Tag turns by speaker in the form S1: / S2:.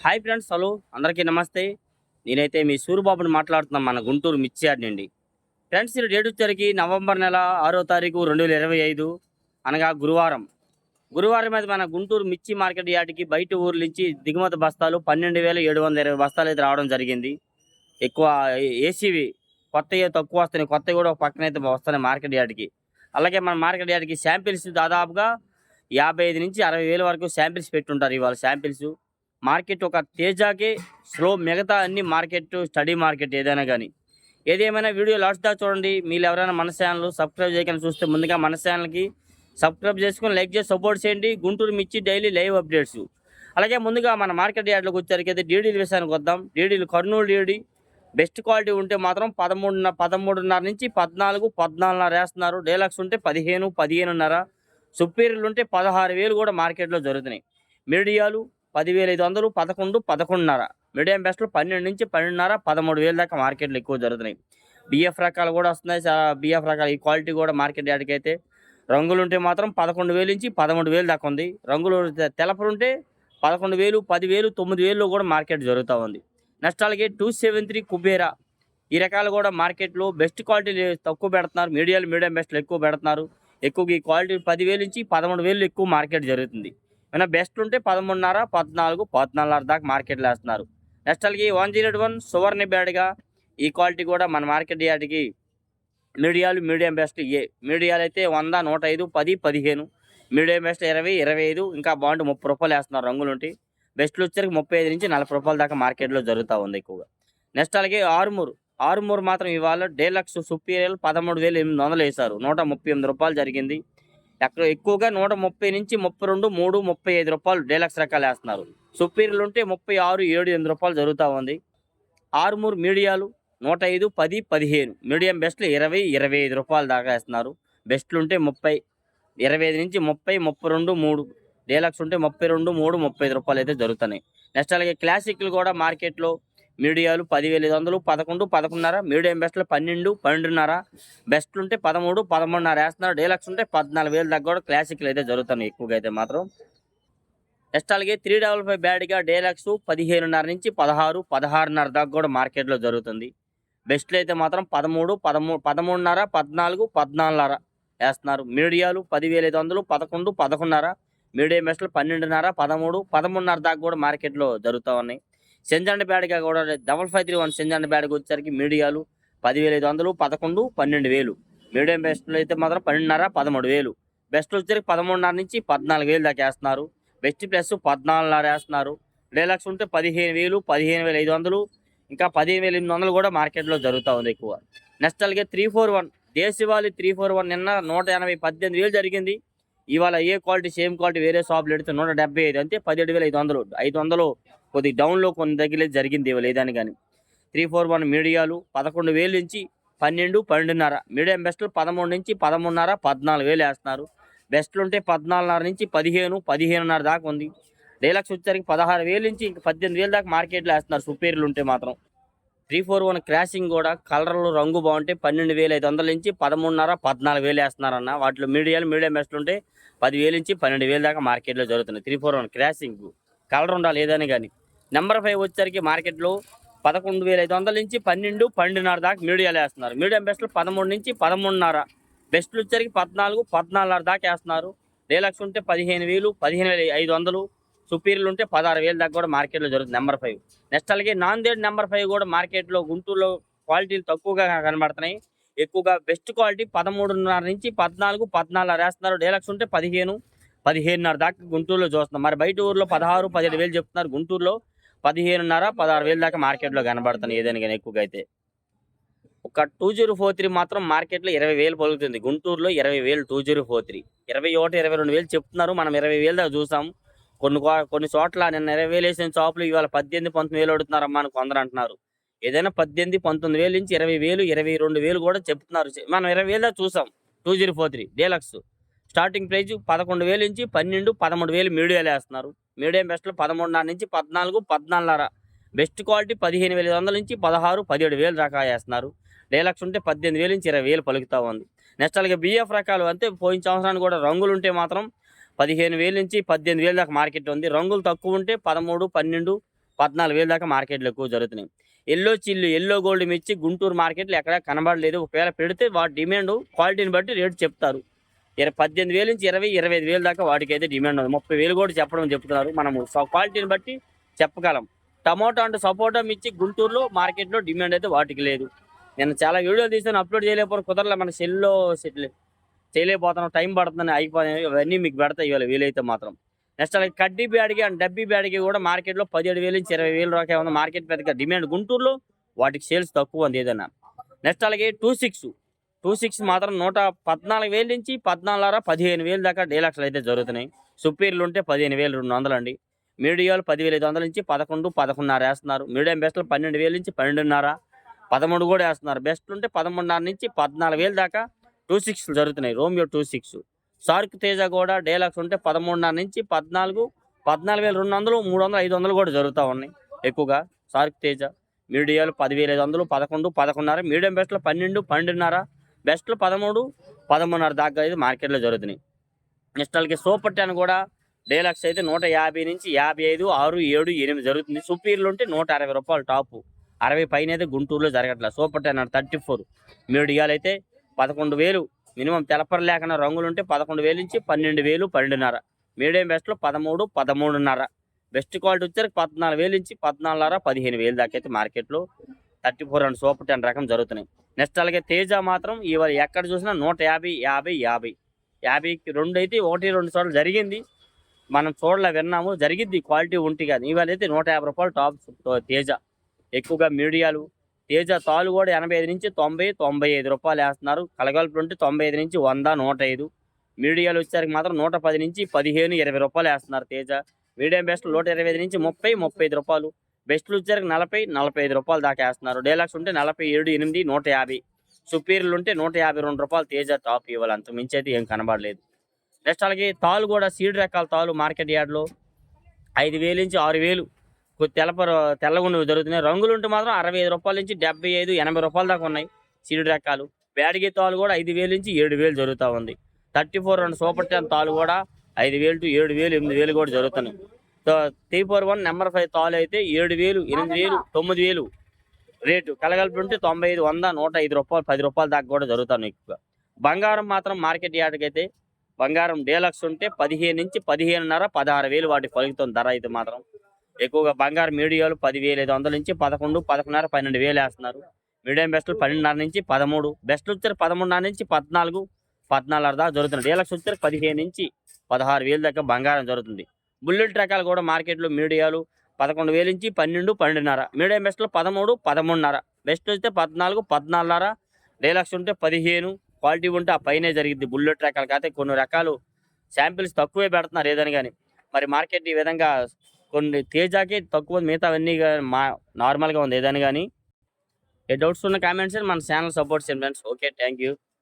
S1: Hi friends hello. అందరికీ నమస్తే. నేనైతే మీ సూరిబాబుని మాట్లాడుతున్నాను మన గుంటూరు మిర్చియార్ నుండి. ఫ్రెండ్స్ ఈ డేట్ వచ్చరికి నవంబర్ నెల ఆరో తారీఖు రెండు వేల ఇరవై ఐదు అనగా గురువారం. గురువారం అయితే మన గుంటూరు మిర్చి మార్కెట్ యార్డ్కి బయట ఊర్ల నుంచి దిగుమతి బస్తాలు పన్నెండు వేల ఏడు వందల ఇరవై బస్తాలు అయితే రావడం జరిగింది. ఎక్కువ ఏసీవి కొత్తవి తక్కువ వస్తున్నాయి. కొత్తవి కూడా పక్కన అయితే వస్తున్నాయి మార్కెట్ యార్డ్కి. అలాగే మన మార్కెట్ యార్డ్కి శాంపిల్స్ దాదాపుగా యాభై ఐదు నుంచి అరవై వేల వరకు శాంపిల్స్ పెట్టుంటారు ఇవాళ శాంపిల్స్. మార్కెట్ ఒక తేజాకి స్లో మిగతా అన్ని మార్కెట్ స్టడీ మార్కెట్ ఏదైనా కానీ ఏదేమైనా వీడియో లాస్ట్ దాకా చూడండి. మీరు ఎవరైనా మన ఛానల్ సబ్స్క్రైబ్ చేయకుండా చూస్తే ముందుగా మన ఛానల్కి సబ్స్క్రైబ్ చేసుకొని లైక్ చేసి సపోర్ట్ చేయండి. గుంటూరు మిర్చి డైలీ లైవ్ అప్డేట్స్. అలాగే ముందుగా మన మార్కెట్ యార్డ్లోకి వచ్చేసరికి డీడీలు విషయానికి వద్దాం. డీడీలు కర్నూలు డీడీ. బెస్ట్ క్వాలిటీ ఉంటే మాత్రం పదమూడున్న పదమూడున్నర నుంచి పద్నాలుగు పద్నాలుగున్నర వేస్తున్నారు. డైలాగ్స్ ఉంటే పదిహేను పదిహేనున్నర. సుపీరియర్లు ఉంటే పదహారు వేలు కూడా మార్కెట్లో జరుగుతున్నాయి. మీడియాలు పదివేల ఐదు వందలు పదకొండు పదకొండున్నర. మీడియం బెస్ట్లు పన్నెండు నుంచి పన్నెండున్నర పదమూడు వేల దాకా మార్కెట్లు ఎక్కువ జరుగుతున్నాయి. బిఎఫ్ రకాలు కూడా వస్తున్నాయి. చాలా బిఎఫ్ రకాలు ఈ క్వాలిటీ కూడా మార్కెట్ యార్డ్కి అయితే రంగులు ఉంటే మాత్రం పదకొండు వేలు నుంచి పదమూడు వేలు దాకా ఉంది. రంగులు తె- ఉంటే పదకొండు వేలు పదివేలు తొమ్మిది వేలు కూడా మార్కెట్ జరుగుతూ ఉంది. నెక్స్ట్ అలాగే టూ సెవెన్ త్రీ కుబేరా ఈ రకాలు కూడా మార్కెట్లో బెస్ట్ క్వాలిటీ తక్కువ పెడుతున్నారు. మీడియాలు మీడియం బెస్ట్లు ఎక్కువ పెడుతున్నారు. ఎక్కువ ఈ క్వాలిటీ పదివేలు నుంచి పదమూడు వేలు ఎక్కువ మార్కెట్ జరుగుతుంది. ఏమైనా బెస్ట్ ఉంటే పదమూడున్నర పద్నాలుగు పద్నాలుగున్నర దాకా మార్కెట్లో వేస్తున్నారు. నెక్స్ట్ అలాగే వన్ జీరో వన్ సువర్ణ బ్యాడ్గా ఈ క్వాలిటీ కూడా మన మార్కెట్ యార్డ్కి మీడియాలు మీడియం బెస్ట్ ఏ. మీడియాలు అయితే వంద నూట ఐదు పది పదిహేను. మీడియం బెస్ట్ ఇరవై ఇరవై ఐదు ఇంకా బాగుంటే ముప్పై రూపాయలు వేస్తున్నారు రంగులు ఉంటే బెస్ట్లు వచ్చేసరికి ముప్పై ఐదు నుంచి నలభై రూపాయల దాకా మార్కెట్లో జరుగుతూ ఉంది ఎక్కువగా. నెక్స్ట్ అలాగే ఆరుమూరు. ఆరుమూరు మాత్రం ఇవాళ డేలక్స్ సుపీరియల్ పదమూడు వేలు ఎనిమిది వందలు వేశారు. నూట ముప్పై ఎనిమిది రూపాయలు జరిగింది. ఎక్కడ ఎక్కువగా నూట ముప్పై నుంచి ముప్పై రెండు మూడు ముప్పై ఐదు రూపాయలు డీలక్స్ రకాలు వేస్తున్నారు. సుపీరియర్లు ఉంటే ముప్పై ఆరు ఏడు ఎనిమిది రూపాయలు జరుగుతూ ఉంది. ఆరుమూరు మీడియాలు నూట ఐదు పది పదిహేను. మీడియం బెస్ట్లు ఇరవై ఇరవై ఐదు రూపాయలు దాకా వేస్తున్నారు. బెస్ట్లు ఉంటే ముప్పై ఇరవై ఐదు నుంచి ముప్పై ముప్పై రెండు మూడు. డీలక్స్ ఉంటే ముప్పై రెండు మూడు ముప్పై ఐదు రూపాయలు అయితే జరుగుతున్నాయి. నెక్స్ట్ అలాగే క్లాసిక్లు కూడా మార్కెట్లో మీడియాలు పదివేల ఐదు వందలు పదకొండు పదకొండున్నర మీడియం బెస్ట్లు పన్నెండు పన్నెండున్నర బెస్ట్లు ఉంటే పదమూడు పదమూడున్నర వేస్తున్నారు. డీలక్స్ ఉంటే పద్నాలుగు వేల దాకా కూడా క్లాసిక్లు అయితే జరుగుతున్నాయి ఎక్కువగా అయితే మాత్రం. నెక్స్ట్ అలాగే త్రీ డబల్ ఫైవ్ బ్యాడ్గా డీలక్స్ పదిహేనున్నర నుంచి పదహారు పదహారున్నర దాకా కూడా మార్కెట్లో జరుగుతుంది. బెస్ట్లు అయితే మాత్రం పదమూడు పదమూడు పదమూడున్నర పద్నాలుగు పద్నాలుగున్నర వేస్తున్నారు. మీడియాలు పదివేల ఐదు వందలు పదకొండు పదకొండున్నర మీడియం బెస్ట్లు పన్నెండున్నర పదమూడు పదమూడున్నర దాకా కూడా మార్కెట్లో జరుగుతూ ఉన్నాయి. సెంజండ్ బ్యాడ్గా కూడా డబల్ ఫైవ్ త్రీ వన్ సెంజండ్ బ్యాడ్కి వచ్చేసరికి మీడియాలు పదివేల ఐదు వందలు పదకొండు పన్నెండు వేలు. మీడియం బెస్ట్లు అయితే మాత్రం పన్నెండున్నర పదమూడు వేలు. బెస్ట్ వచ్చేసరికి పదమూడున్నర నుంచి పద్నాలుగు వేలు దాకా వేస్తున్నారు. బెస్ట్ ప్లస్ పద్నాలుగున్నర వేస్తున్నారు. డైలాక్స్ ఉంటే పదిహేను వేలు పదిహేను వేల ఐదు వందలు ఇంకా పదిహేను వేల ఎనిమిది వందలు కూడా మార్కెట్లో జరుగుతూ ఉంది ఎక్కువ. నెక్స్ట్ అలాగే త్రీ ఫోర్ వన్ దేశవాళి త్రీ ఫోర్ వన్ నిన్న నూట ఎనభై పద్దెనిమిది వేలు జరిగింది. ఇవాళ ఏ క్వాలిటీ సేమ్ క్వాలిటీ వేరే షాపులు ఎడితే నూట డెబ్బై ఐదు అంటే పదిహేడు వేల ఐదు వందలు ఐదు వందలు కొద్ది డౌన్లో కొన్ని దగ్గర జరిగింది లేదని కానీ త్రీ ఫోర్ వన్ మీడియాలు పదకొండు వేలు నుంచి పన్నెండు పన్నెండున్నర. మీడియం బెస్ట్లు పదమూడు నుంచి పదమూడున్నర పద్నాలుగు వేలు వేస్తున్నారు. బెస్ట్లు ఉంటే పద్నాలుగున్నర నుంచి పదిహేను పదిహేనున్నర దాకా ఉంది. డీలక్స్ వచ్చేసరికి పదహారు వేలు నుంచి ఇంక పద్దెనిమిది వేలు దాకా మార్కెట్లో వేస్తున్నారు సుపీరియర్లు ఉంటే మాత్రం. త్రీ ఫోర్ వన్ క్రాసింగ్ కూడా కలర్లు రంగు బాగుంటే పన్నెండు వేల ఐదు వందల నుంచి పదమూడున్నర పద్నాలుగు వేలు వేస్తున్నారన్న. వాటిలో మీడియాలు మీడియం బెస్ట్లు ఉంటే పదివేలు నుంచి పన్నెండు వేలు దాకా మార్కెట్లో జరుగుతున్నాయి. Three four one crossing colour ఉండాలి ఏదని కానీ నెంబర్ ఫైవ్ వచ్చేసరికి మార్కెట్లో పదకొండు వేల ఐదు వందల నుంచి పన్నెండు పన్నెండున్నర దాకా మీడియాలు వేస్తున్నారు మీడియం బెస్ట్లు పదమూడు నుంచి పదమూడున్నర. బెస్ట్లు వచ్చేసరికి పద్నాలుగు పద్నాలుగున్నర దాకా వేస్తున్నారు. డీలక్స్ ఉంటే పదిహేను వేలు పదిహేను వేల ఐదు వందలు. సుపీరియర్లు ఉంటే పదహారు వేలు దాకా కూడా మార్కెట్లో జరుగుతుంది నెంబర్ ఫైవ్. నెక్స్ట్ అలాగే నాందేడ్ నెంబర్ ఫైవ్ కూడా మార్కెట్లో గుంటూరులో క్వాలిటీలు తక్కువగా కనబడుతున్నాయి. ఎక్కువగా బెస్ట్ క్వాలిటీ పదమూడున్నర నుంచి పద్నాలుగు పద్నాలుగు వేస్తున్నారు. డీలక్స్ ఉంటే పదిహేను పదిహేనున్నర దాకా గుంటూరులో చూస్తున్నాం. మరి బయట ఊర్లో పదహారు పదిహేడు వేలు చెప్తున్నారు గుంటూరులో. పదిహేనున్నర పదహారు వేలు దాకా మార్కెట్లో కనబడుతున్నాయి ఏదైనా కానీ ఎక్కువగా అయితే ఒక టూ జీరో ఫోర్ త్రీ మాత్రం మార్కెట్లో ఇరవై వేలు పలుకుతుంది గుంటూరులో ఇరవై వేలు టూ జీరో ఫోర్ త్రీ ఇరవై ఒకటి ఇరవై రెండు వేలు చెప్తున్నారు. మనం ఇరవై వేలు దాకా చూసాం. కొన్ని కొన్ని చోట్ల నిన్న ఇరవై వేలు వేసిన షాపులు ఇవాళ పద్దెనిమిది పంతొమ్మిది వేలు అడుగుతున్నారమ్మా అని కొందరు అంటున్నారు. ఏదైనా పద్దెనిమిది పంతొమ్మిది వేలు నుంచి ఇరవై వేలు ఇరవై రెండు వేలు కూడా చెప్తున్నారు. మనం ఇరవై వేలు దాకా చూసాం. Two zero four three deluxe starting price పదకొండు వేలు నుంచి పన్నెండు పదమూడు వేలు మీడియాలు వేస్తున్నారు. మీడియం బెస్ట్లో పదమూడున్నర నుంచి పద్నాలుగు పద్నాలుగున్నర. బెస్ట్ క్వాలిటీ పదిహేను వేల ఐదు వందల నుంచి పదహారు పదిహేడు వేలు రకాలు వేస్తున్నారు. డీలక్స్ ఉంటే పద్దెనిమిది వేలు నుంచి ఇరవై వేలు పలుకుతా ఉంది. నెక్స్ట్ అలాగే బిఎఫ్ రకాలు అంటే పోయిన సంవత్సరానికి కూడా రంగులు ఉంటే మాత్రం పదిహేను వేలు నుంచి పద్దెనిమిది వేలు దాకా మార్కెట్ ఉంది. రంగులు తక్కువ ఉంటే పదమూడు పన్నెండు పద్నాలుగు వేలు దాకా మార్కెట్లు ఎక్కువ జరుగుతున్నాయి. ఎల్లో చిల్లు ఎల్లో గోల్డ్ మిర్చి గుంటూరు మార్కెట్లో ఎక్కడ కనబడలేదు. ఒకవేళ పెడితే వాటి డిమాండ్ క్వాలిటీని బట్టి రేటు చెప్తారు. ఇరవై పద్దెనిమిది వేలు నుంచి ఇరవై ఇరవై ఐదు వేలు దాకా వాటికి అయితే డిమాండ్ ఉంది ముప్పై వేలు కూడా చెప్పడం చెప్తున్నారు. మనము క్వాలిటీని బట్టి చెప్పగలం. టమోటా అండ్ సపోటా మిర్చి గుంటూరులో మార్కెట్లో డిమాండ్ అయితే వాటికి లేదు. నేను చాలా వీడియోలు తీసాను అప్లోడ్ చేయలేకపోతే కుదరలే. మన సెల్లో సెటిల్ చేయలేకపోతున్నాం. టైం పడుతుందని అయిపోయి ఇవన్నీ మీకు పెడతాయి ఇవాళ వీలైతే మాత్రం. నెక్స్ట్ అలాగే కడ్డీ బ్యాడ్కి అండ్ డబ్బీ బ్యాడ్కి కూడా మార్కెట్లో పదిహేడు వేలు నుంచి ఇరవై వేలు దాకా ఉంది మార్కెట్ పెద్దగా డిమాండ్ గుంటూరులో వాటికి సేల్స్ తక్కువ ఉంది ఏదైనా. నెక్స్ట్ అలాగే టూ సిక్స్ టూ సిక్స్ మాత్రం నూట పద్నాలుగు వేలు నుంచి పద్నాలుగున్నర పదిహేను వేలు దాకా డీలక్స్లు అయితే జరుగుతున్నాయి. సుపీరియర్లు ఉంటే పదిహేను వేలు రెండు వందలు అండి. మీడియాలు పదివేల ఐదు వందల నుంచి పదకొండు పదకొండున్నర వేస్తున్నారు. మీడియం బెస్ట్లు పన్నెండు వేలు నుంచి పన్నెండున్నర పదమూడు కూడా వేస్తున్నారు. బెస్ట్లు ఉంటే పదమూడున్నర నుంచి పద్నాలుగు వేలు దాకా టూ సిక్స్ జరుగుతున్నాయి. రోమియో టూ సిక్స్ సార్క్ తేజ కూడా డేలాక్స్ ఉంటే పదమూడున్నర నుంచి పద్నాలుగు పద్నాలుగు వేల రెండు వందలు మూడు వందలు ఐదు వందలు కూడా జరుగుతూ ఉన్నాయి ఎక్కువగా. సార్క్ తేజ మీడియాలు పదివేల ఐదు వందలు పదకొండు పదకొండున్నర మీడియం బెస్ట్లో పన్నెండు పన్నెండున్నర బెస్ట్లో పదమూడు పదమూడున్నర దాకా అయితే మార్కెట్లో జరుగుతున్నాయి. నెక్స్ట్ అలాగే సూపర్ టెన్ కూడా డేలక్స్ అయితే నూట యాభై నుంచి యాభై ఐదు ఆరు ఏడు ఎనిమిది జరుగుతుంది. సుపీరియర్లు ఉంటే నూట అరవై రూపాయలు టాపు. అరవై పైన అయితే గుంటూరులో జరగట్లేదు సూపర్ టెన్ థర్టీ ఫోర్. మీడియాలు అయితే పదకొండు వేలు మినిమం తెలపర లేకుండా రంగులు ఉంటే పదకొండు వేలు నుంచి పన్నెండు వేలు పన్నెండున్నర. మీడియం బెస్ట్లో పదమూడు పదమూడున్నర. బెస్ట్ క్వాలిటీ వచ్చారు పద్నాలుగు వేలు నుంచి పద్నాలుగున్నర పదిహేను వేలు దాకా అయితే మార్కెట్లో thirty four and super ten రకం జరుగుతున్నాయి. నెక్స్ట్ అలాగే తేజ మాత్రం ఇవాళ ఎక్కడ చూసినా నూట యాభై యాభై యాభై. యాభైకి రెండు అయితే ఒకటి రెండు చోట్ల జరిగింది. మనం చూడలే విన్నాము జరిగింది క్వాలిటీ ఉంటే కానీ. ఇవాళ అయితే నూట యాభై రూపాయలు టాప్ తేజ. ఎక్కువగా మీడియాలు తేజ తాలు కూడా ఎనభై ఐదు నుంచి తొంభై తొంభై ఐదు రూపాయలు వేస్తున్నారు. కలగలుపులు ఉంటే తొంభై ఐదు నుంచి వంద నూట ఐదు. మీడియాలు వచ్చేసరికి మాత్రం నూట పది నుంచి పదిహేను ఇరవై రూపాయలు వేస్తున్నారు తేజ. మీడియం బెస్ట్ నూట ఇరవై ఐదు నుంచి ముప్పై ముప్పై ఐదు రూపాయలు. బెస్ట్ వచ్చేసరికి నలభై నలభై ఐదు రూపాయలు దాకా వేస్తున్నారు. డేలాక్స్ ఉంటే నలభై ఏడు ఎనిమిది నూట యాభై. సుపీరియర్లు ఉంటే నూట యాభై రెండు రూపాయలు తేజ టాప్ ఇవ్వాలి. అంత మించి అయితే ఏం కనబడలేదు. నెక్స్ట్ అలాగే తాలు కూడా సీడ్ రకాల తాలు మార్కెట్ యార్డ్లో ఐదు వేలు నుంచి ఆరు వేలు. కొద్ది తెల్లగుండవి జరుగుతున్నాయి రంగులు ఉంటే మాత్రం అరవై ఐదు రూపాయల నుంచి డెబ్బై ఐదు ఎనభై రూపాయల దాకా ఉన్నాయి సీడ్ రకాలు. బ్యాడిగి తాలు కూడా ఐదు వేలు నుంచి ఏడు వేలు జరుగుతూ ఉంది. థర్టీ ఫోర్ రెండు సూపర్ టెన్ తాలు కూడా ఐదు వేలు టు ఏడు వేలు ఎనిమిది వేలు కూడా జరుగుతున్నాయి. Three four one number five తాలు అయితే ఏడు వేలు ఎనిమిది వేలు తొమ్మిది వేలు రేటు. కలగలిపి ఉంటే తొంభై ఐదు వంద నూట ఐదు రూపాయలు పది రూపాయల దాకా కూడా జరుగుతాను ఎక్కువగా. బంగారం మాత్రం మార్కెట్ యార్డ్కి అయితే బంగారం డేలక్స్ ఉంటే పదిహేను నుంచి పదిహేనున్నర పదహారు వేలు వాటి పలుకుతుంది ధర అయితే మాత్రం. ఎక్కువగా బంగారం మీడియాలు పదివేలు ఐదు వందల నుంచి పదకొండు పదకొండున్నర పన్నెండు వేలు వేస్తున్నారు. మీడియం బెస్ట్లు పన్నెండున్నర నుంచి పదమూడు బెస్ట్లు వచ్చారు పదమూడున్నర నుంచి పద్నాలుగు పద్నాలుగు దాకా జరుగుతుంది. డేలక్స్ వచ్చారు పదిహేను నుంచి పదహారు వేలు దాకా బంగారం జరుగుతుంది. బుల్లెట్ రకాలు కూడా మార్కెట్లో మీడియాలు పదకొండు వేలు నుంచి పన్నెండు పన్నెండున్నర. మీడియం బెస్ట్లో పదమూడు పదమూడున్నర. బెస్ట్ వస్తే పద్నాలుగు పద్నాలుగున్నర. డీలక్స్ ఉంటే పదిహేను. క్వాలిటీ ఉంటే ఆ పైనే జరిగింది బుల్లెట్ రకాలు. కాకపోతే కొన్ని రకాలు శాంపిల్స్ తక్కువే పెడుతున్నారు ఏదని కానీ. మరి మార్కెట్ ఈ విధంగా కొన్ని తేజాకి తక్కువ మిగతావన్నీ గా- మా నార్మల్గా ఉంది ఏదని కానీ. ఏ డౌట్స్ ఉన్న కామెంట్స్ మన ఛానల్ సపోర్ట్ చేయండి ఫ్రెండ్స్. Okay thank you.